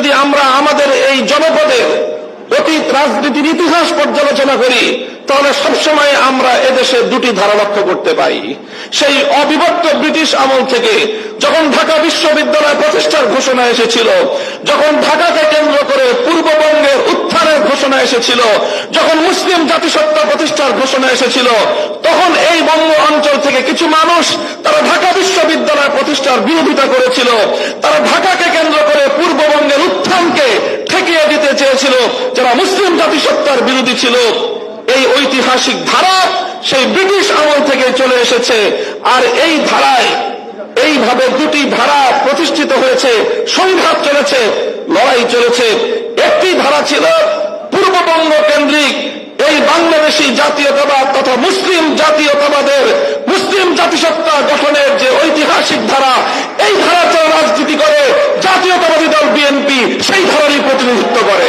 যদি আমরা আমাদের এই জনপদের অতীত রাজনীতির ইতিহাস পর্যালোচনা করি, তাহলে সবসময় আমরা এদেশে দুটি ধারা লক্ষ্য করতে পাই সেই অবিভক্ত ব্রিটিশ আমল থেকে যখন ঢাকা বিশ্ববিদ্যালয় প্রতিষ্ঠার ঘোষণা এসেছিল, যখন ঢাকাকে কেন্দ্র করে পূর্ববঙ্গের উত্থানের ঘোষণা এসেছিল, যখন মুসলিম জাতিসত্তা প্রতিষ্ঠার ঘোষণা এসেছিল, তখন এই বঙ্গ অঞ্চল থেকে কিছু মানুষ তারা ঢাকা বিশ্ববিদ্যালয় প্রতিষ্ঠার বিরোধিতা করেছিল। তারা ঢাকাকে কেন্দ্র করে পূর্ববঙ্গের উত্থানকে ঠেকিয়ে চেয়েছিল যারা মুসলিম জাতিসত্তার বিরোধী ছিল, এই ঐতিহাসিক ধারা সেই ব্রিটিশ আমল থেকে চলে এসেছে। আর এই ধারায়, এইভাবে দুটি ধারা প্রতিষ্ঠিত হয়েছে সংঘাত চলেছে, লড়াই চলেছে। একটি ধারা ছিল পূর্ববঙ্গ কেন্দ্রিক, এই বাংলাদেশি জাতীয়তাবাদ তথা মুসলিম জাতীয়তাবাদের, মুসলিম জাতিসত্তা গঠনের যে ঐতিহাসিক ধারা এই ধারা যারা রাজনীতি করে জাতীয়তাবাদী দল বিএনপি সেই ধারারই প্রতিনিধিত্ব করে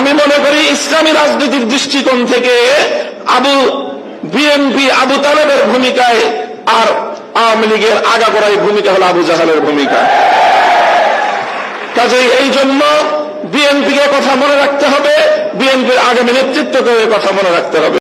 আমি মনে করি ইসলামী রাজনীতির দৃষ্টিকোণ থেকে আবু বিএনপি আবু তালেবের ভূমিকায় আর আওয়ামী লীগের আগাগোড়াই ভূমিকা হল আবু জাহালের ভূমিকা। কাজেই এই জন্য বিএনপিকে কথা মনে রাখতে হবে বিএনপির আগামী নেতৃত্বকে কথা মনে রাখতে হবে।